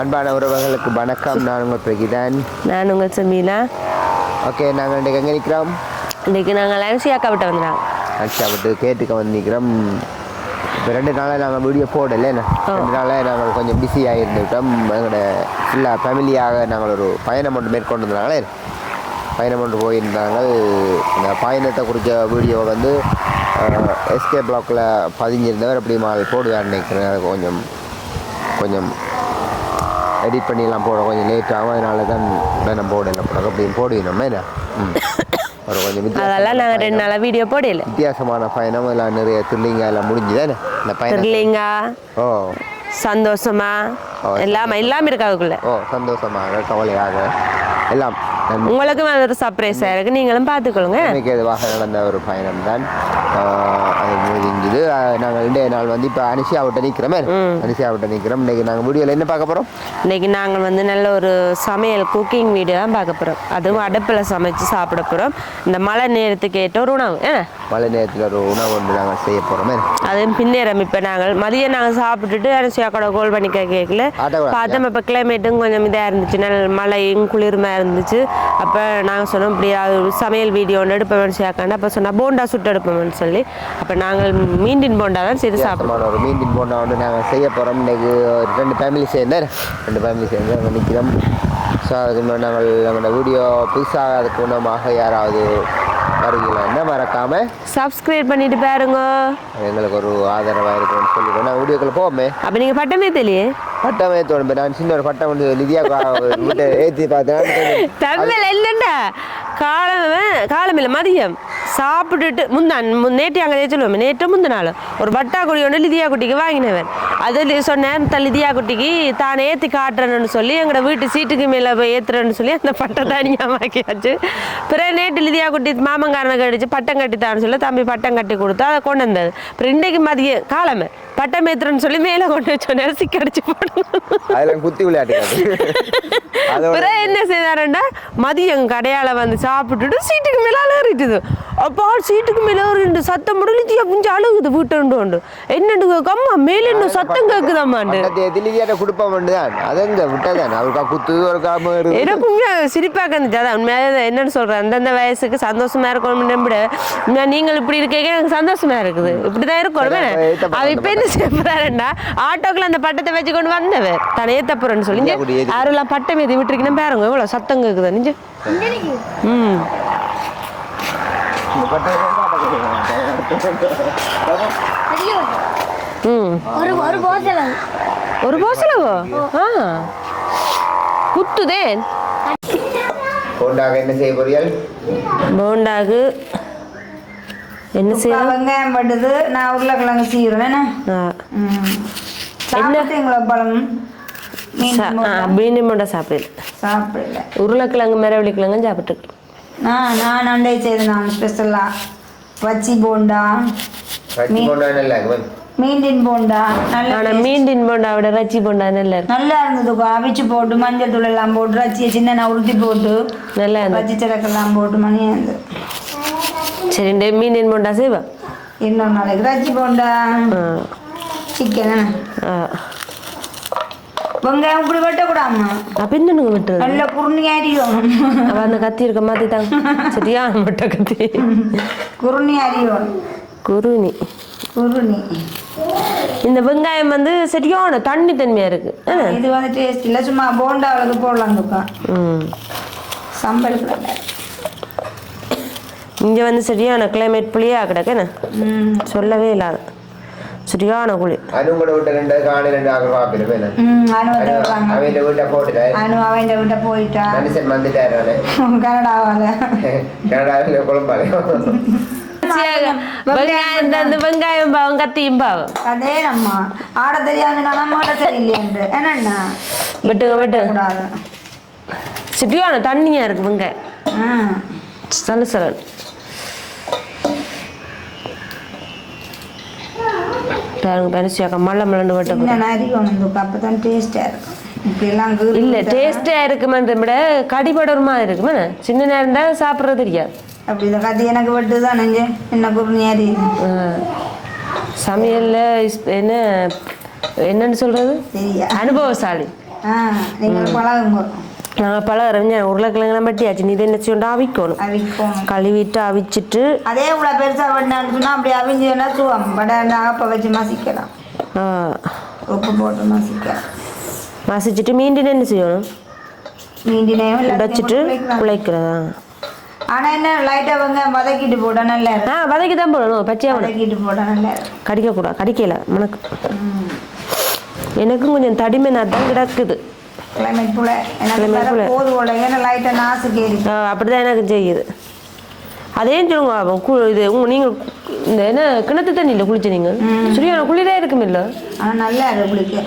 அன்பான உறவுகளுக்கு வணக்கம். நான் உங்கள் பிரகிதான். நான் உங்கள் சமீலா ஓகே நாங்கள் இன்றைக்கு எங்கே நிற்கிறோம் இன்றைக்கு நாங்கள் லன்சி அக்கா விட்ட அக்ஷா விட்டு கேட்டுக்க வந்து நிற்கிறோம் இப்போ ரெண்டு நாளாக நாங்கள் வீடியோ போடல. ரெண்டு நாளாக நாங்கள் கொஞ்சம் பிஸியாக இருந்துவிட்டோம் எங்களோட ஃபுல்லாக ஃபேமிலியாக நாங்கள் ஒரு பயணம் ஒன்று மேற்கொண்டு இருந்தாங்களே பயணம் ஒன்று போயிருந்தாங்க. இந்த பயணத்தை குறித்த வீடியோ வந்து எஸ்கே பிளாக்கில் பதிஞ்சிருந்தவர் அப்படி மால் போடுவார் நினைக்கிறேன். கொஞ்சம் கொஞ்சம் எடிட் பண்ணிலாம் போட கொஞ்சம் லேட் ஆகும். அதனால தான் வேணும் போடல போட அப்படின்னு போடுவோம் என்ன? ஒரு கொஞ்சம் அதெல்லாம் நாங்கள் ரெண்டு நாளாக வீடியோ போடல. வித்தியாசமான பயணம். எல்லாம் நிறைய த்ரில்லிங்க எல்லாம் முடிஞ்சுதானே இந்த பயணம். திருலிங்கா ஓ. சந்தோஷமா? எல்லாமே எல்லாமே இருக்கு அதுக்குள்ள. ஓ சந்தோஷமாக கவலையாக. எல்லாம் உங்களுக்கும் அது ஒரு சர்ப்ரைஸாக இருக்கு. நீங்களும் பார்த்துக்கொள்ளுங்க. நன்மைக்கு எதுவாக நடந்த ஒரு பயணம் தான் அது முடிஞ்சுது ஆஹ் நாங்கள் இன்றைய நாள் வந்து இப்போ அனிஷா விட்ட நிற்கிறோமே அனிஷா விட்ட நிற்கிறோம் இன்றைக்கி நாங்கள் வீடியோவில் என்ன பார்க்க போகிறோம் இன்னைக்கு நாங்கள் வந்து நல்ல ஒரு சமையல் குக்கிங் வீடியோ தான் பார்க்க போகிறோம் அதுவும் அடுப்பில் சமைச்சு சாப்பிட போகிறோம் இந்த மழை நேரத்துக்கு ஏற்ற ஒரு உணவு ஏன்னா மழை நேரத்தில் ஒரு உணவு ஒன்று நாங்கள் செய்ய போகிறோமே அதுவும் பின்னேரம் இப்போ நாங்கள் மதியம் நாங்கள் சாப்பிட்டுட்டு அரிசியா கூட கோல் பண்ணி கேட்கல பார்த்தோம் இப்போ கிளைமேட்டும் கொஞ்சம் இதாக இருந்துச்சு. நல்ல மழையும் குளிர்மையாக இருந்துச்சு. அப்போ நாங்கள் சொன்னோம் இப்படி சமையல் வீடியோ ஒன்று எடுப்போம்னு சேர்க்காண்டு அப்போ சொன்னால் போண்டா சுட்டு எடுப்போம்னு சொல்லி. அப்போ நாங்கள் மீண்டின் போண்டா தான் செய்து சாப்பிடுவோம் ஒரு மீன் போண்டா ஒன்று நாங்கள் செய்ய போகிறோம் இன்றைக்கு ரெண்டு ஃபேமிலி சேர்ந்து ரெண்டு ஃபேமிலி சேர்ந்து நிற்கிறோம் ஸோ முன்னாடி நாங்கள் நம்மளோட வீடியோ புதுசாக அதுக்கு குணமாக யாராவது வருகிறீங்களா மறக்காமல் சப்ஸ்கிரைப் பண்ணிட்டு பாருங்க. எங்களுக்கு ஒரு ஆதரவாக இருக்கும்னு சொல்லிடுவோம் நான் வீடியோக்குள்ள போவோமே. அப்போ நீங்கள் பட்டமே தெரியலையே பட்டம் ஏற்றோம் நான் சின்ன ஒரு பட்டம் வந்து லிதியா ஏற்றி பார்த்தேன். தமிழ் இல்லைண்டா காலம் காலம் இல்லை மதியம். சாப்பிட்டுட்டு முந்தான் மு- நேற்று அங்கே சொல்லுவோம் நேற்று முந்த நாள் ஒரு வட்டா குடி ஒன்று லிதியா குட்டிக்கு வாங்கினவன். அது சொன்னேன் த லிதியா குட்டிக்கு தான் ஏற்றி காட்டுறேன்னு சொல்லி எங்களோட வீட்டு சீட்டுக்கு மேலே போய் ஏற்றுறேன்னு சொல்லி அந்த பட்டை தனியாமாக்கியாச்சு பிறகு நேற்று லிதியா குட்டி மாமங்காரனை கடிச்சு பட்டம் கட்டித்தான்னு சொல்லி தம்பி பட்டம் கட்டி கொடுத்தா அதை கொண்டு வந்தது. அப்புறம் இன்றைக்கு மதியம் காலமே. பட்டம் ஏற்றுறேன்னு சொல்லி மேலே கொண்டு வச்சோன்னே சிக்கடிச்சு போடுவோம் அதில் குத்தி விளையாட்டு பிறகு என்ன செய்தாருண்டா மதியம் கடையால வந்து சாப்பிட்டுட்டு சீட்டுக்கு மேல ஏறிட்டுது அப்பா சீட்டுக்கு மேல ஏறிண்டு சத்தம் முடிஞ்சு புஞ்சு அழுகுது வீட்டு உண்டு என்னண்டு கம்மா மேல இன்னும் சத்தம் கேக்குதாமாண்டு பட்டத்தை ஏற்றி லிதியாட்ட கொடுப்போம் தான் அது எங்க விட்டதான் அவருக்கா குத்து ஒரு காம எனக்கு உண்மையாக சிரிப்பாக இருந்துச்சு அதான் உண்மையாக என்னன்னு சொல்கிறேன் அந்தந்த வயசுக்கு சந்தோஷமா இருக்கணும் உண்மையா நீங்கள் இப்படி இருக்கீங்க எனக்கு சந்தோஷமா இருக்குது. இப்படிதான் இருக்கணும் அது இப்போ செய்யறாருண்டா ஆட்டோக்குள்ள அந்த பட்டத்தை வச்சு கொண்டு வந்தவர் தான் ஏத்தப்புறன்னு சொல்லி யாரெல்லாம் பட்டம் ஏற்றி விட்டுருக்கீங்கன்னா பாருங்க. எவ்வளோ சத்தம் கேக்குதா நிஞ்சு. ம். ம். ஒரு ஒரு போத்தல ஒரு போசலவோ? ஆ. குத்துதே கொண்டாக என்ன செய்ய போறீர்கள் போண்டாகு. என்ன செய்ய வெங்காயம் பட்டுது நான் உருளைக்கிழங்கு ஆ. சாப்பிட்டீங்களா பழம்? மீன் போண்டா சாப்பிடல. சாப்பிடல. உருளைக்கிழங்கு மரவள்ளி கிழங்கு சாப்பிட்டுருக்கேன் நான் நான் அண்டை செய்து நான் ஸ்பெஷலாக பச்சி போண்டா மீண்டின் போண்டா நல்ல மீண்டின் போண்டா விட ரச்சி போண்டா நல்லா இருக்கு நல்லா இருந்ததுக்கா அவிச்சு போட்டு மஞ்சள் தூள் எல்லாம் போட்டு ரச்சியை சின்ன உருட்டி போட்டு நல்லா பச்சை சிறக்கெல்லாம் போட்டு மணியாக இருந்தது. சரி இந்த மீண்டின் போண்டா செய்வா இன்னொரு நாளைக்கு ரச்சி போண்டா சிக்கன் வெங்காயம் இப்படி வெட்டக்கூடாமா அப்ப என்னங்க விட்டுறது நல்ல குருணி அரியும் அவ அந்த கத்தி இருக்க மாத்தி தாங்க சரியா முட்டை கத்தி குருணி அரியும் குருணி குருணி இந்த வெங்காயம் வந்து சரியான தண்ணி தன்மையா இருக்கு. இது வந்து டேஸ்ட் இல்லை சும்மா போண்டாவுக்கு போடலாம் துக்கா ம் சம்பளுக்கு இங்க வந்து சரியான கிளைமேட் புளியா கிடக்குன்னு ம் சொல்லவே இல்லாத சரியான குழி அனு கூட விட்ட ரெண்டு காணி ரெண்டு ஆக பாப்பிருப்பேன் ம் அனு வந்து வருவாங்க வீட்டை அனு அவன் வீட்டை போயிட்டா. மனுஷன் வந்துட்டாரு கனடாவால. கனடாவில் குழம்பாளையம் வெங்காயம் தந்து வெங்காயம் பாவம் கத்தியும் பாவம். அதே நம்ம. ஆட தெரியாது நம்ம ஆட என்னண்ணா வெட்டுங்க வெட்டுங்க கூடாது சரியான தண்ணியா இருக்கு வெங்காயம். ம் சல சலன் பாருங்க பெருசியாக்கா மல்ல மல்லண்டு வெட்ட நரி துக்கா அப்போ தான் டேஸ்டாக இருக்கும். இல்ல டேஸ்டா இருக்குமென்றதை விட? கடிபடுற மாதிரி இருக்குமே? சின்ன நேரம் தான் சாப்பிட்றது தெரியாது அப்படி இந்த கத்தி எனக்கு வெட்டு தான் என்ன? ஆ. சமையல்ல என்ன என்னன்னு சொல்றது? அனுபவசாலி. நீங்கள் பழகுங்க. நாங்கள் பல உருளைக்கிழங்கெல்லாம் பட்டியாச்சு நீ இதை என்ன செய்யணும் அவிக்கணும். கழுவிட்டு அவிச்சிட்டு அதே இவ்வளோ பெருசாக பண்ணான்னு சொன்னால் அப்படி அவிஞ்சதுன்னா சுவம் பட் அப்போ வச்சு மசிக்கலாம். உப்பு போட்டு மசிக்கலாம். மசிச்சுட்டு மீண்டும் என்ன செய்யணும்? மீண்டினையும் உடைச்சிட்டு குழைக்கிறதா ஆனால் என்ன லைட்டாக வந்து வதக்கிட்டு போட நல்லா ஆ இருக்கும் வதக்கி தான் போடணும். பச்சையாக வதக்கிட்டு போட நல்லா கடிக்கக்கூடாது. கடிக்கல. உனக்கு எனக்கும் கொஞ்சம் தடிமை நான் தான் கிடக்குது. கிளைமேட் எனக்கு ஏன்னா லைட்டாக அப்படிதான் எனக்கு செய்யுது. அதையும் சொல்லுங்க இது உங்க நீங்கள் இந்த என்ன கிணத்து தண்ணியில் குளிச்சு நீங்கள் சரியான குளிரே இருக்கும் இல்லை நல்லா குளிக்க.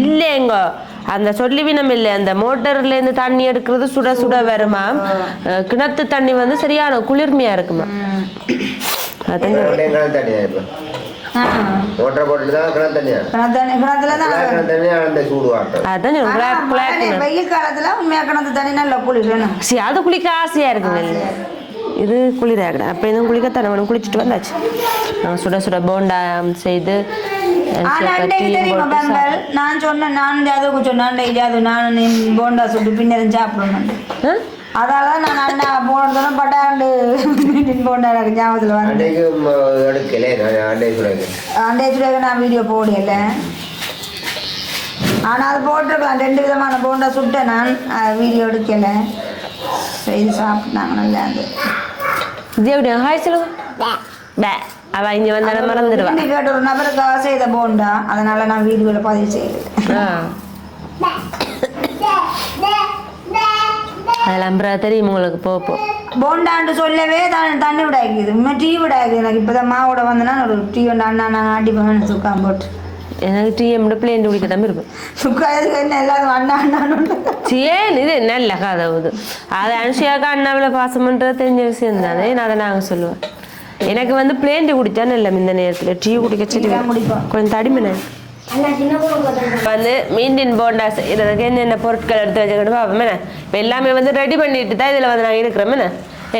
இல்லைங்க. அந்த சொல்லிவினம் இல்லை. அந்த மோட்டர்ல இருந்து தண்ணி எடுக்கிறது சுட சுட வருமா? கிணத்து தண்ணி வந்து சரியான குளிர்மையா இருக்குமா? அதான் மோட்டரை போட்டுட்டு தான் தண்ணியா. கிணத்து கிணத்துல தான் தண்ணியா அந்த சூடு வாட்டம் அதான் சொல்றேன். ஆனா, குளா- குளா மழை- கிணறு. வெயில் காலத்துல உண்மையா கிணத்து தண்ணி நல்லா குளிக்கணும் சரி அது குளிக்க ஆசையா இருக்குங்க இது குளிராகடா அப்போ இதுவும் குளிக்கத்தானே வேணும்? குளிச்சுட்டு வந்தாச்சு. நான் சுட சுட போண்டா செய்து நான் சொன்னேன் நான் ஜாதகம் சொன்னேன் ஜாது நான் நீ போண்டா சுட்டு பின்னரும் சாப்பிடணும்? அதால நான் அண்ணா போனதும் பட்டாண்டு போண்டா எனக்கு ஞாபகத்தில் வந்து. அன்னைக்கு எடுக்கலே நான் அண்டே வீடியோ போடல. ஆனால் அது போட்டிருக்கலாம் ரெண்டு விதமான போண்டா சுட்டேன் நான். வீடியோ எடுக்கல. செய்து சாப்பிட்டாங்க நல்லா இருந்தது. இது ஹாய் சொல்லுங்க பே அவ இங்க வந்தாலும் மறந்துடுவா. கேட்ட ஒரு நபருக்காக செய்த போண்டா. அதனால நான் வீடியோவில் பதிவு செய்யல. அப்புறம் தெரியும் உங்களுக்கு? போ போ. போண்டான்னு சொல்லவே தான் தண்ணி விடாக்குது இன்னும் டீ விடாக்குது எனக்கு இப்போ தான் மாவோட வந்தேன்னா ஒரு டீ ஒன்று அண்ணா நான் அடிப்பேன் சுக்கா போட்டு. எனக்கு டீ எம்ட பிளேன் குடிக்க தான் இருக்கும். சுக்கா என்ன எல்லாரும் அண்ணா அண்ணான்னு ஏன் இது? நல்ல கதை இது. அது அனுஷியாக்கா அண்ணாவில் பாசம் பண்ணுறது தெரிஞ்ச விஷயம் தானே. நான் அதை நாங்கள் சொல்லுவேன். எனக்கு வந்து பிளேன் டீ குடித்தா நல்ல இந்த நேரத்தில். டீ குடிக்க சரி. கொஞ்சம் தடிமனை வந்து மீண்டின் போண்டா செய்யறதுக்கு என்னென்ன பொருட்கள் எடுத்து வச்சுக்கிட்டு பார்ப்போம் என்ன? இப்போ எல்லாமே வந்து ரெடி பண்ணிட்டு தான் இதில் வந்து நாங்கள் இருக்கிறோம் என்ன?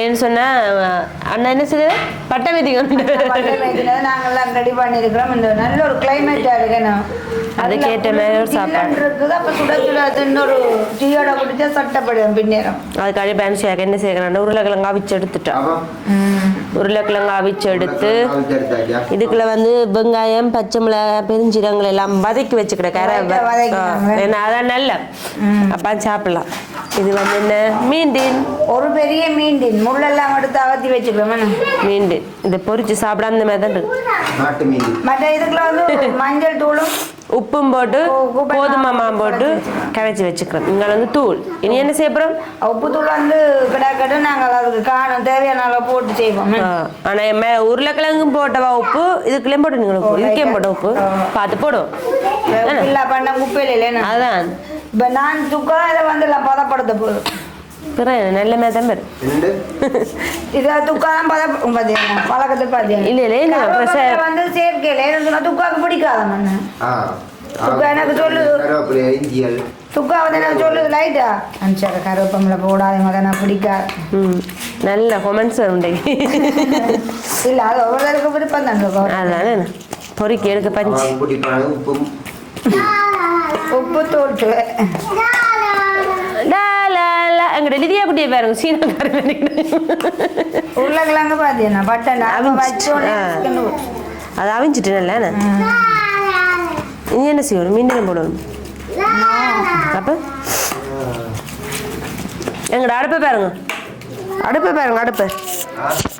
ஏன்னு சொன்னால் அண்ணா என்ன செய்யுது பட்டை விதிக்கணும் நாங்கெல்லாம் ரெடி பண்ணியிருக்கிறோம். இந்த நல்ல ஒரு கிளைமேட்டாக இருக்கணும் அதுக்கேற்ற மாதிரி ஒரு சாப்பாடு. இருக்குது. அப்போ சுட சுட இன்னொரு டீயோட குடிச்சா சட்டப்படும் பின்னேரம். அதுக்காக பேன்ஷியாக்கு என்ன செய்யறாங்க உருளைக்கிழங்கு அவிச்சு எடுத்துட்டோம் அப்போ? உருளைக்கிழங்கு அவிச்சு எடுத்து இதுக்குள்ள வந்து வெங்காயம் பச்சை மிளகாய் பெருஞ்சீரகங்கள் எல்லாம் வதக்கி வச்சுக்கிற கரை. ஏன்னா அதான் நல்ல. அப்பா சாப்பிடலாம். இது வந்து என்ன? மீண்டின் ஒரு பெரிய மீண்டின் முள்ளெல்லாம் எடுத்து அகத்தி வச்சுக்கிறோம் மீண்டின் இதை பொரிச்சு சாப்பிட அந்த மாதிரி தான் இருக்கு. நாட்டு மீன். மற்ற இதுக்குள்ள வந்து மஞ்சள் தூளும் உப்பும் போட்டு உப்பு கோதுமை மாவு போட்டு கரைச்சி வச்சுக்கிறோம் இங்கே வந்து தூள். இனி என்ன செய்ய போகிறோம் உப்புத்தூள் வந்து கிடாக்கட்டு நாங்கள் அதுக்கு காணும் தேவையான அளவு போட்டு செய்வோம். ஆனால் மே உருளைக்கிழங்கும் போட்டவா உப்பு இதுக்குள்ளேயும் போட்டு நீங்கள் உப்பு இதுக்கே போட்ட உப்பு. பார்த்து போடும் இல்லை பண்ண குப்பையில் இல்லைன்னு அதான். இப்போ நான் சுக்கா இதை வந்து பதப்படுத்த போதும் பிறகு நல்ல மாதிரி தான் ரெண்டு இதை துக்கா தான் பத பார்த்தீங்கன்னா பழக்கத்தை பார்த்தீங்க இல்லை இல்லை இல்லை கருவேப்பிலை வந்து சேர்க்கையில் ஏன்னு சொன்னா துக்காவுக்கு பிடிக்காத மண்ணு ஆ சுக்கா எனக்கு சொல்லுது. துக்கா வந்து எனக்கு சொல்லுது லைட்டா அனுப்பிச்சாக்க கருவேப்பமில் போடாதீங்க அதை நான் பிடிக்காது நல்ல கொமெண்ட்ஸ் உண்டு இல்லை அது ஒவ்வொருத்தருக்கு விருப்பம் தான் துக்கா அதானே பொறிக்கு எடுக்க பஞ்சு அவன் பிடிப்பாங்க உப்பும் உப்பு தோட்டு லா லா லா எங்கட லிதியா குட்டியை பாருங்க சீனாக்காரன் உருளைக்கிழங்கு பார்த்தீங்கன்னா பட்டை அதை அவிஞ்சிட்டு நல்ல இனி என்ன செய்யணும் மீண்டும் போடணும் அப்போ? எங்கட அடுப்பை பாருங்க. அடுப்பை பாருங்க அடுப்பு.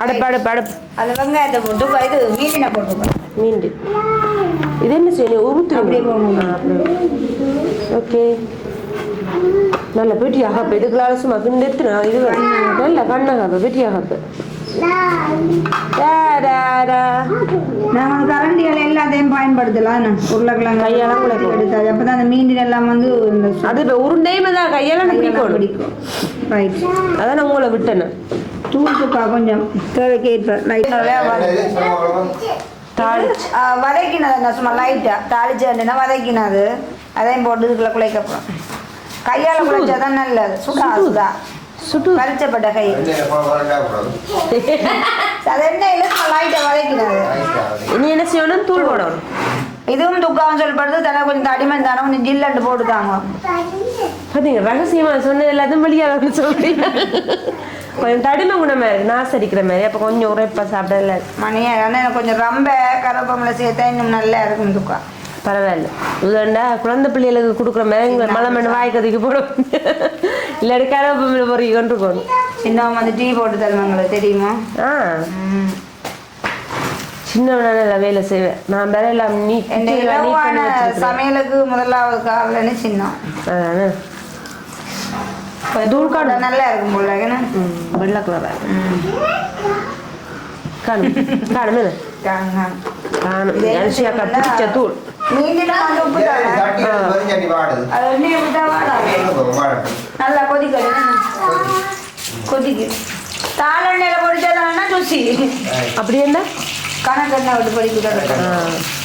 அடுப்பு அடுப்பு அடுப்பு. அது வெங்காயத்தை போட்டு இது மீனை போட்டு மீண்டு. இது என்ன செய்யணும்? உருத்து. ஓகே. நல்ல பெட்டியாக அப்போ இதுக்குள்ள சும்மா கிண்டு எத்துனா இது நல்ல கண்ணாக பெட்டியாக அப்போ நாங்கள் கரண்டிகள் எல்லாத்தையும் பயன்படுத்தலாம். உருளைக்கிழங்கு கையால கூட போடும். எடுத்தாது அப்போ தான் அந்த மீன் எல்லாம் வந்து அது இப்போ உருண்டையுமே தான் கையால் பிடிக்கணும். பிடிக்கும். ரைட் அதான் நான் உங்களை விட்டேன். தூள் சுக்கா கொஞ்சம் தேவைக்கு ஏற்ப. லைட்டாக தாளிச்சு வதக்கினது சும்மா லைட்டாக தாளிச்சுன்னா வதக்கினது. அதையும் போட்டு இதுக்குள்ள குழைக்கப்படும் கையால் குழைச்சா தான் நல்லது. சுடா சுடா. சுட்டு வலிச்சப்பட்ட கை. அது லைட்டாக வதக்கினது இனி என்ன செய்யணும்? தூள் போடணும். இதுவும் துக்காவும் சொல்லப்படுது. தானே கொஞ்சம் தடிமன் தானே கொஞ்சம் ஜில்லண்டு போட்டுதாங்க. பார்த்தீங்க ரகசியமா சொன்னது எல்லாத்தையும் வெளியாக சொல்றீங்க கொஞ்சம் தடிமை குணமா இருக்கு நாசம் அடிக்கிற மாதிரி. அப்போ கொஞ்சம் உரைப்பா சாப்பிடல. மணியா ஆனால் எனக்கு கொஞ்சம் ரொம்ப கருவேப்பமில்லை சேர்த்தா இன்னும் நல்லா இருக்கும் துக்கா. பரவாயில்ல. இதுண்டா குழந்தை பிள்ளைகளுக்கு கொடுக்குற மாதிரி இங்கே மலை மண் வாய் கதைக்கு போடும். இல்லாட்டி கருவேப்பிலை பொறி கொண்டு இருக்கணும் சின்னவன் வந்து டீ போட்டு தருவாங்களே தெரியுமா? ஆ. சின்னவனா நல்லா வேலை செய்வேன். நான் வேற எல்லாம் நீ எல்லாம். சமையலுக்கு முதலாவது காவலன்னு சின்னம். தூள் கூட காணும் நல்லா இருக்கும் போல ஏன்னா வெள்ளை கலரா காணும். காணும்? காணும் பிடிச்ச தூள். நல்லா கொதிக்கணும் கொதிக்கு. தாளெண்ணெயில பொரிச்சாதானா ருசி அப்படி என்ன? கணக்கெண்ணெய் விட்டு.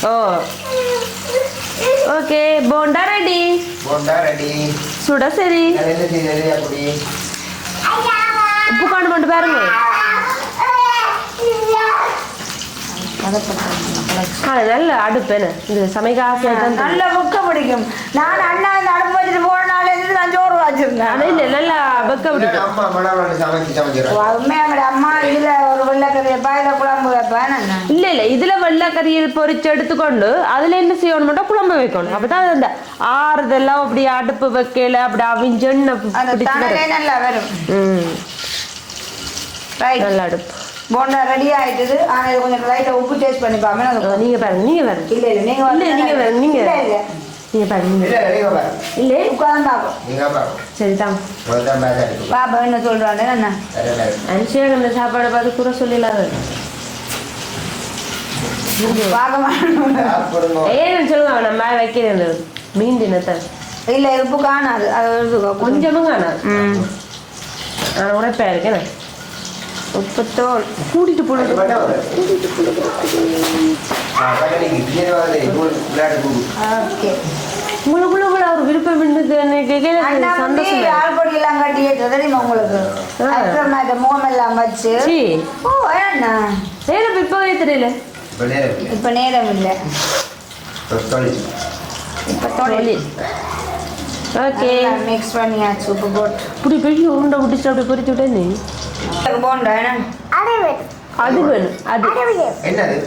ஓ. Okay bonda ready bonda ready சுட சரி. உப்பு காண்டு மட்டும் பாருங்க அது நல்ல அடுப்பு என்ன? இது சமைக்க ஆசையாக தான் தெரியும். நல்ல முக்க பிடிக்கும். நான் அண்ணா இந்த அடுப்பு வச்சுட்டு போன நாள் இருந்து நான் சோறு வச்சிருந்தேன் ஆனா இல்ல நல்லா வெக்க பிடிக்கும். அம்மா உண்மையாக அம்மா இதுல ஒரு வெள்ளைக்கறியை பாயில குழம்பு வைப்பேன் இல்ல இல்ல இதுல வெள்ளைக்கறியை பொரிச்சு எடுத்துக்கொண்டு அதுல என்ன செய்யணும் மட்டும் குழம்பு வைக்கணும். அப்பதான் அந்த ஆறுதெல்லாம் அப்படி அடுப்பு வைக்கல அப்படி. நல்லா வரும். ரைட் நல்ல அடுப்பு. போண்டா ரெடி ஆயிட்டுது. ஆனா இது கொஞ்சம் லைட்டா உப்பு டேஸ்ட் பண்ணி பாப்பேன் நீங்க பாருங்க நீங்க பாருங்க. இல்ல இல்ல நீங்க இல்ல நீங்க பாருங்க நீங்க. நீங்க பாருங்க இல்ல நீங்க பாரு இல்ல. உட்கார்ந்து பாப்போம் நீங்க பாரு சரிதான் முதல்தான் பேச இருக்கு பாப்பா என்ன சொல்றானே என்ன? அனுஷியாக அந்த சாப்பாடை பார்த்து கூட சொல்லிடலாது ஏன்னு சொல்லுங்க நம்ம வைக்கிறேன் மீன் தினத்தை. இல்ல உப்பு காணாது. அது கொஞ்சமும் காணாது. ம். நான் உரைப்பா இருக்கேன் உப்பு தோல் கூட்டிட்டு போட்டு ஓகே. உங்களுக்குள்ள அவர் விருப்பம் சந்தோஷம் ஆள் பொடி எல்லாம் கட்டி ஏற்றது தெரியுமா உங்களுக்கு முகம் எல்லாம் வச்சு. ஓ ஏண்ணா ஏன்னா இப்பவே தெரியல. இப்ப நேரம் இல்லை. இப்ப தொழில் ஓகே மிக்ஸ் பண்ணியாச்சு உப்பு போட்டு இப்படி பெரிய உருண்டை பிடிச்சிட்டு அப்படி பொறிச்சு விட்டே நீ எனக்கு போண்டா என்ன அது வேணும் அது. என்னது?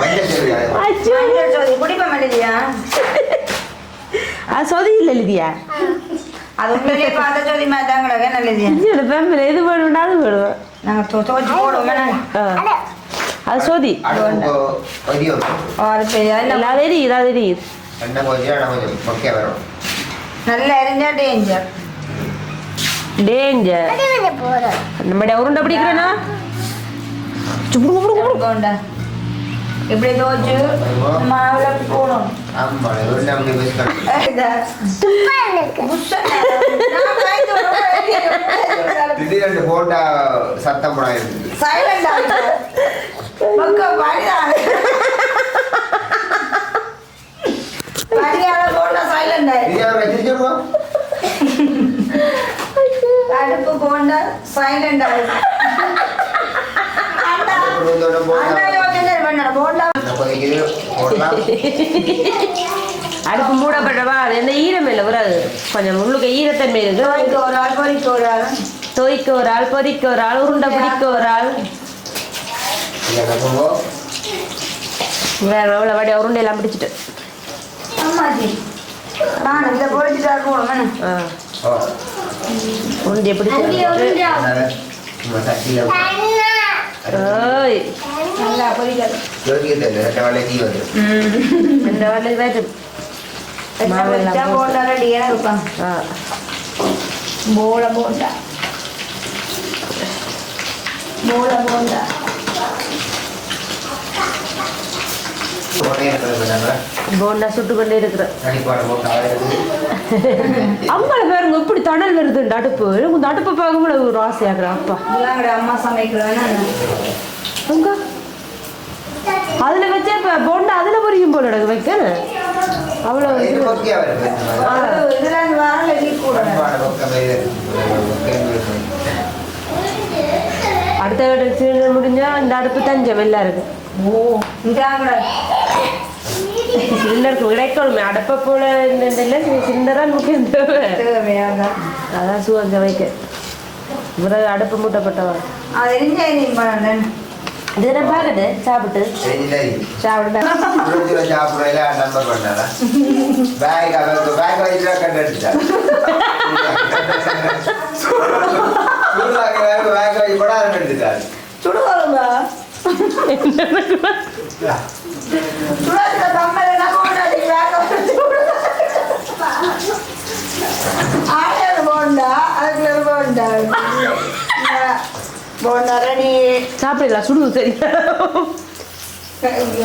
மஞ்சள் சொதியா? அச்சோ. மஞ்சள் சோதி. அது இல்லை இல்லையா அது பார்த்த மாதிரி வேணும்னா அது வேணும். நாங்கள் போடுவோம் என்ன? ஆ. அது சொதி அடுப்பு ஒதியும் ஆறு பெரிய இல்லை இப்படி தோச்சு மாவுல மிஸ் திடீரென்று போட்டா சத்தம் படம் சைலண்ட் பணியார போட்டா சைலண்ட் அடுப்பு போண்டா சைலண்ட் ஆகும் அண்ணா யோசனை பண்ண போண்டா போடலாம். அடுப்பு மூடப்பட்டவா? அது எந்த ஈரம் இல்லை வராது கொஞ்சம் உள்ளுக்கு ஈரத்தன்மை இருக்கு. பொறிக்க ஒரு ஆள் பொறிக்க ஒரு ஆள். தொய்க்க ஒரு ஆள் பொரிக்க ஒரு ஆள் உருண்டை பிடிக்க ஒரு ஆள். வேற எவ்வளோ வாடி உருண்டை எல்லாம் பிடிச்சிட்டு. உருண்டையை பிடிச்சி அதனால சும்மா சட்டியில் ஓய் நல்லா பொறிக்காது யோசிக்க தெரியல ரெண்டு வேலை தீ வந்துடும் இந்த வரல வேறு பொறிச்சா போண்டா ரெடியாக இருப்பாங்க ஆ போல போண்டா சுட்டு கொண்டே இருக்கிறேன் அம்மால பாருங்க இப்படி தணல் வருது இந்த அடுப்பு இந்த அடுப்பை பார்க்கும்போது ஒரு ஆசையாக்குறா அப்பா. அம்மா சமைக்கிறேன்னு. அங்க அதுல வச்சா இப்ப போண்டா அதுல பொரியும் போல எனக்கு வைக்க இது. அடுத்த முடிஞ்சா இந்த அடுப்பு தஞ்சம் எல்லாருக்கும் ஓ இதாங்கட சிலிண்டருக்கு கிடைக்கணுமே அடுப்பை போல இந்த இல்லை சிலிண்டராக முக்கியம் தேவை அதான். சுவங்க வைக்க. விறகு அடுப்பு மூட்டப்பட்டவன் அது எரிஞ்ச நீ பண்ண இது என்ன பார்க்குது சாப்பிட்டு. சாப்பிட சாப்பிடுறதுல நம்பர் பேக் அவருக்கு பேக் பேக் கூட சுடுவாங்க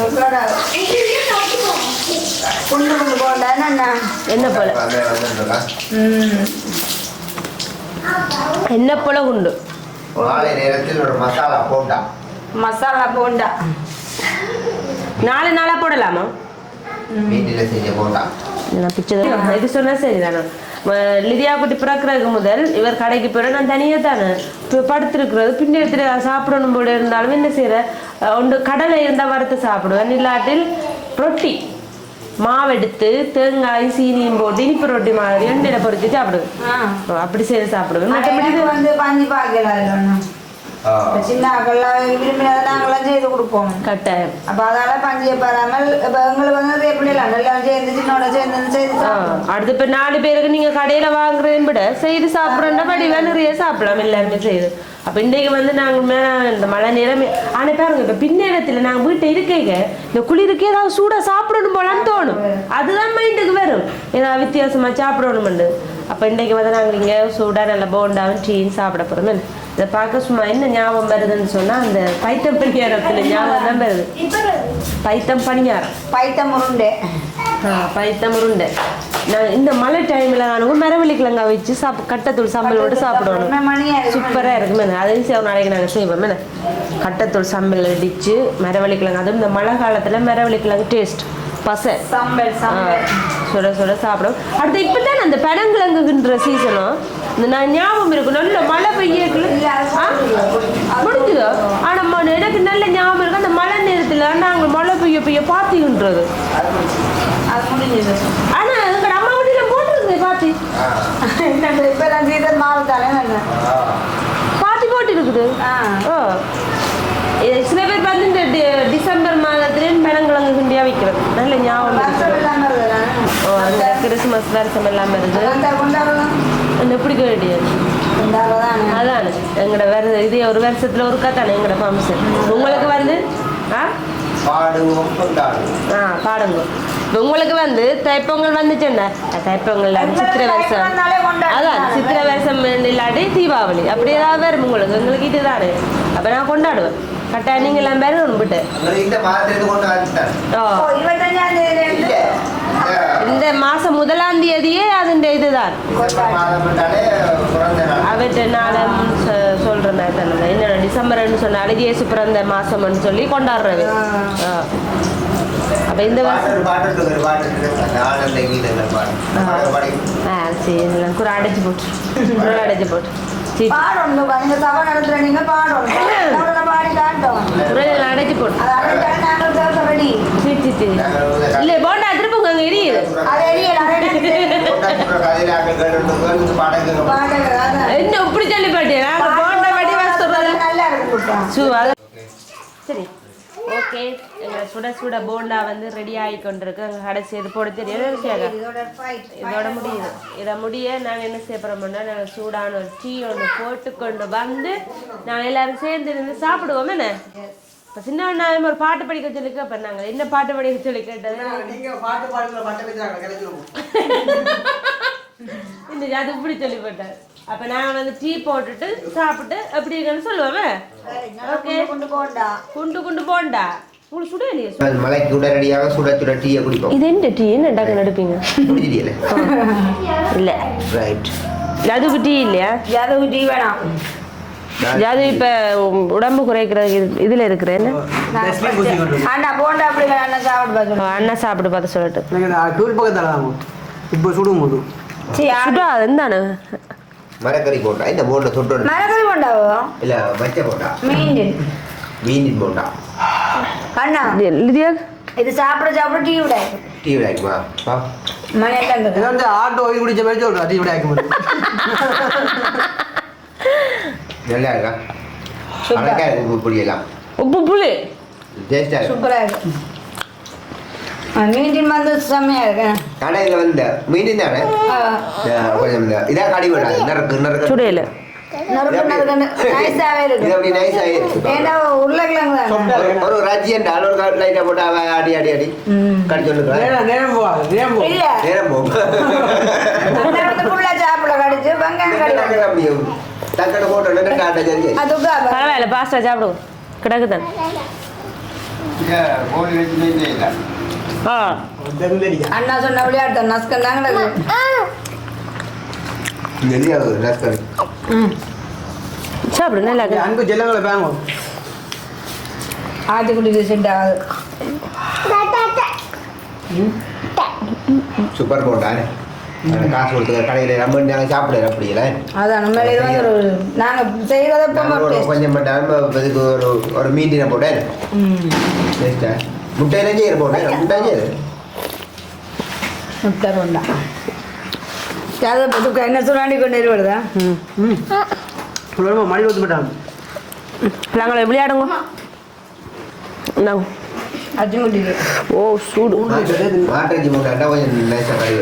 சுடாத சரி என்ன என்ன போல ம் என்ன போல உண்டு மாலை நேரத்தில் ஒரு மசாலா போண்டா மசாலா போண்டா நாலு நாளா போடலாமா நான் பிச்சை இது சொன்னா சரிதானே லிதியா குட்டி பிறக்கிறதுக்கு முதல் இவர் கடைக்கு போயிட நான் தனியாக தானே படுத்திருக்கிறது பின்னெடுத்துட்டு சாப்பிடணும் போல இருந்தாலும் என்ன செய்யற ஒன்று கடலை இருந்தால் வறுத்து சாப்பிடுவேன் இல்லாட்டில் ரொட்டி மாவெடுத்து தேங்காய் சீனியும் போட்டு இனிப்பு ரொட்டி மாதிரி எண்ணெயில் பொரிச்சு சாப்பிடுவேன் அப்படி செய்து சாப்பிடுவேன் மற்றபடி வந்து பஞ்சு. சின்ன ஆக்கள்லாம் விரும்பினதை நாங்களாம் செய்து கொடுப்போம் கட்டாயம் அப்ப அதனால பஞ்சியை இப்ப எங்களுக்கு வந்து எல்லாம் சேர்ந்து சின்னோட சேர்ந்து செய்து. அடுத்து இப்போ நாலு பேருக்கு நீங்கள் கடையில் வாங்குறதையும் விட செய்து சாப்பிட்றோன்னா வடிவாக நிறைய சாப்பிடலாம் எல்லாருமே செய்து அப்போ இன்றைக்கு வந்து நாங்கள் மே இந்த மழை நேரம் ஆனால் பாருங்க இப்போ பின்னேரத்தில் நாங்கள் வீட்டை இருக்கேங்க இந்த குளிருக்கு ஏதாவது சூடாக சாப்பிடணும் போலான்னு தோணும் அதுதான் மைண்டுக்கு வரும் ஏதாவது வித்தியாசமாக சாப்பிடணுமெண்டு அப்போ இன்றைக்கு வந்து நாங்கள் இங்கே சூடாக நல்ல போண்டாவும் டீயும் சாப்பிட போகிறோம் இதை பார்க்க சும்மா என்ன ஞாபகம் வருதுன்னு சொன்னால் அந்த பைத்தம் பணியாரத்தில் ஞாபகம் தான் வருது. பைத்தம் பணியாரம். பைத்தம் உருண்டை. ஆ, பைத்தம் உருண்டை. நான் இந்த மழை டைமில் நானும் மரவள்ளி கிழங்கா வச்சு சாப் கட்டத்தூள் சம்பளோடு சாப்பிடணும். மணியா சூப்பராக இருக்குமே அதையும் சேவ நாளைக்கு நாங்கள் செய்வோம் என்ன கட்டத்தூள் சம்பல் இடிச்சு மரவள்ளி கிழங்கு அதுவும் இந்த மழை காலத்தில் மரவள்ளி கிழங்கு டேஸ்ட் பசை சுட சுட சாப்பிடும். அடுத்து இப்போ தான் அந்த பனங்கிழங்குன்ற சீசனும் நான் ஞாபகம் இருக்கு. நல்ல மழை பெய்யக்குள்ள முடிஞ்சுதோ? ஆனால் எனக்கு நல்ல ஞாபகம் இருக்கு. அந்த மழை நேரத்தில் நாங்கள் மழை பெய்ய பெய்ய பார்த்தின்றது அது முடிஞ்சது ஆனா எங்க அம்மா வீட்டுல போட்டிருக்கு பாத்தி. ஆ. இப்ப நான் சீதன் மாறுதானே ஆ. பாத்தி போட்டு இருக்குது ஆ. ஓ சில பேர் வந்து இந்த டிசம்பர் மாதத்துலேயும் பனங்கிழங்கு கிண்டியா வைக்கிறது. நல்ல ஞாபகம் இருக்குது? ஓ கிறிஸ்மஸ் வருஷம் கொண்டா- கொண்டாடுறோம். என்ன பிடிக்க வேண்டியது? அதான். எங்களோட வருது இது ஒரு வருஷத்துல ஒரு தானே எங்களோட ஃபங்க்ஷன் உங்களுக்கு வந்து ஆ? ஆ பாடுங்க. உங்களுக்கு வந்து தைப்பொங்கல் வந்துச்சுன்னா தைப்பொங்கல் சித்திரை வருஷம். அதான் சித்திரை வருஷம் இல்லாட்டி தீபாவளி. அப்படி ஏதாவது வரும் உங்களுக்கு. எங்களுக்கு இதுதானே. அப்ப நான் கொண்டாடுவேன். கட்டாயம் நீங்க எல்லாம் பேரும் உங்களுக்கு இந்த மாசம் முதலாம் தேதியே அதுன்ற இதுதான். டிசம்பர் மாதம் என்றாலே பிறந்த நாள் அவற்றை நாளம் சொ- சொல்ற மாதிரி தானே என்ன டிசம்பர்னு சொன்னாலே இயேசு பிறந்த மாசம்னு சொல்லி கொண்டாடுறது. அப்ப இந்த சரி கூட அடைச்சு போட்டு. அடைச்சு போட்டு. சரி பாடணும் பா. நீங்க சபை நடத்துற நீங்க பாடணும். பாடணும், பாடி காட்டும். குரல் அடைச்சு போட்டு. இல்லை போண்டா என்ன இப்படி சொல்லி பாட்டியா நல்லா சரி ஓகே சுட சுட போண்டா வந்து ரெடி ஆகி கொண்டிருக்கு கடைசி இது போட விஷயம் இதோட முடியுது இதை முடிய நாங்கள் என்ன செய்ய போகிறோம்னா நாங்கள் சூடான ஒரு டீ ஒன்று போட்டுக்கொண்டு வந்து நாங்கள் எல்லாரும் சேர்ந்து இருந்து சாப்பிடுவோம் என்ன இப்போ சின்ன அண்ணாவும் ஒரு பாட்டு படிக்க சொல்லி கேட்பேன் நாங்கள் என்ன பாட்டு படிக்க சொல்லி கேட்டது? நீங்க பாட்டு பாடுற பட்ட பேசுறாங்க கிடைச்சிருவோம் இந்த அது இப்படி சொல்லி போட்டார். அப்போ நாங்கள் வந்து டீ போட்டுட்டு சாப்பிட்டு எப்படி இருக்குன்னு ஓகே குண்டு குண்டு போண்டா. குண்டு குண்டு போண்டா. சுட இல்லையா மலைக்கு உடனடியாக சுட சுட டீயை குடிப்போம். இது என்ன டீ? என்ன டக்கு குடிச்சிட்டீங்களே இல்லை. ரைட் அதுக்கு டீ இல்லையா? ஜாதகு டீ வேணாம். அது இப்போ உடம்பு குறைக்கிறது இது- இதுல இருக்கிற என்ன? தஸ்லீம் பூசி கொண்டு வரும். அண்ணா போண்டா சாப்பிட்டு. அண்ணா பார்த்து சொல்லட்டு. எனக்கு இந்த டூர் பக்கத்தில் தான் இப்போ சுடும் போது. சுடா இருந்தானே மரக்கறி போட்டா இந்த போர்டில் தொட்டு மரக்கறி போண்டாவோ? இல்ல மச்ச போட்டா மீன் மீன் போண்டா. கண்ணா லிதியா இது சாப்பிட சாப்பிட டீ விட. டீ விடாக்குமா பா மணி எல்லாம் இது வந்து ஆட்டோ ஆயில் குடிச்ச மாதிரி சொல்றா டீ விட ஆக்க முடியும் நல்லா இருக்கா. அழகா இருக்கு உப்பு புளி. டேஸ்டா இருக்கு. சூப்பரா இருக்கு. ஆ, மீன் வந்து செம்மையா இருக்கு. கடையில் வந்து மீன் தானே? கொஞ்சம் இந்த இதா கடி விடாது நறுக்கு நறுக்கு. சுடையில. ஒரு என்ற ஒரு லைட்டை போட்டு ஆடி ஆடி ம். கடிச்சு நேரம் போகும் கடிச்சு. வெங்காயம் தக்கடை போட்டு காட்ட சரி அதுக்கா பரவாயில்ல பாஸ்டா சாப்பிடுவோம் கிடக்குதான் கோழி வச்சு ஆ அண்ணா சொன்ன விளையாட்டு நஸ்கன் தான் கிடக்கு நெல்லியா ரஸ்கரி சாப்பிடு நல்லா இருக்கு அன்பு ஜெல்லங்களை பேங்கும் ஆட்டுக்குட்டி செட் ஆகுது சூப்பர் போட்டானே காசு கொடுத்து கடையில் நம்ம நாங்கள் சாப்பிடல அப்படியில அதான் நம்ம இது வந்து ஒரு நாங்கள் ஒரு கொஞ்சம் மட்டும் இதுக்கு ஒரு ஒரு மீண்டினை போட்டேன். டேஸ்டா முட்டையில செய்யற போட்டேன் முட்டை செய்யுது முட்டை கொண்டா. அதை என்ன சுராண்டி கொண்டு வருதா ம் ம். ரொம்ப மணி ஊற்ற மாட்டாங்க நாங்களே விளையாடுங்க. இந்தாங்க. அச்சுமுட்டிக்கு ஓ சூடு. மாட்டஞ்சி முட்டை கொஞ்சம் நைஸாக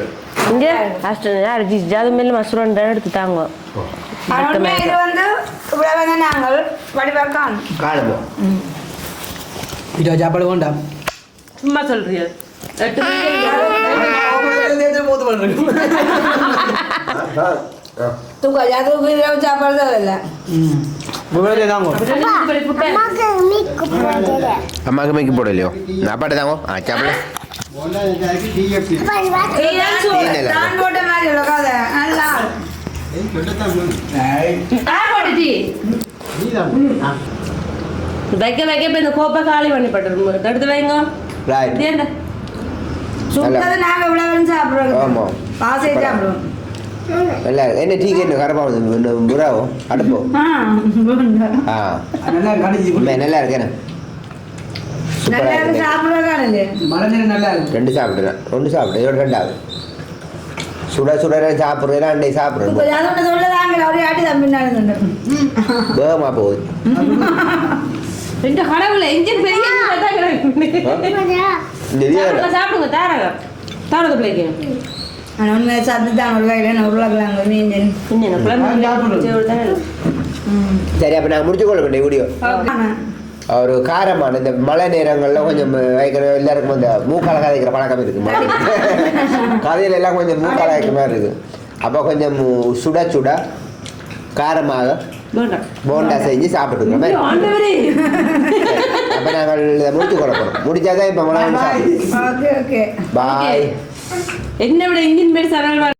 இங்கே அஷ்ட யார் ஜி ஜாது மேல மசுரண்டை எடுத்து தாங்க. ஆனால் இது வந்து இவ்வளவு நாங்கள் வடிவாக்கான் காணுமோ இதை சாப்பாடு வேண்டாம் சும்மா சொல்றியா. எட்டு மூத்து பண்ணுறேன் தூக்க அதுக்கு இரவு சாப்பாடு தான் அப்பாட்ட தாங்க. ஆ சாப்பிட. நான் போட்ட மாதிரி உள்ள கதை நல்லா. வைக்க வைக்க இப்போ இந்த கோப்பை காலி பண்ணி பட்டுரும் எடுத்து வைங்க. சுட்டது நாங்க இவ்வளவு சாப்பிடுறோம். ஆமா. ஆசையை சாப்பிடுவோம் நல்லா. என்ன டீ கேட்டு கரப்பாகுது புறாவோ அடுப்போ ஆ, நல்லா கடிச்சு உண்மை நல்லா இருக்கு என்ன நல்லா சூப்பராக இருக்கு இருக்கு சாப்பிடுறதானே மழை நேரம் நல்லா இருக்கு ரெண்டு சாப்பிடுறேன் ரெண்டு சாப்பிட்டேன் இதோட ரெண்டாவது சுட சுட சாப்பிட்றேன் இப்ப சாப்பிட்றேன் வேகமாக போகுது ரெண்டு கடவுள இன்ஜின் பெரிய சாப்பிடுங்க, தாராங்க பிள்ளைக்கு உருளைக்கிழங்கு மீன் இன்னும் குழம்பு சரி, தானே சரி அப்போ நான் முடிச்சு கொள்ள வேண்டிய வீடியோ. ஒரு காரமான இந்த மழை நேரங்களில் கொஞ்சம் வைக்கிற எல்லாருக்கும் இந்த மூக்கால கதைக்கிற பழக்கம் இருக்கு கதையில எல்லாம் கொஞ்சம் மூக்கால வைக்கிற மாதிரி இருக்கு. அப்போ கொஞ்சம் சுட சுட காரமாக போண்டா. செஞ்சு சாப்பிட்டுருக்கோம் அப்போ நாங்கள் முடிச்சு கொள்ள போகிறோம் முடிச்சாதான் இப்போ மழை ஓகே ஓகே. பாய் என்ன விட இந்தியன் பேர் சரல்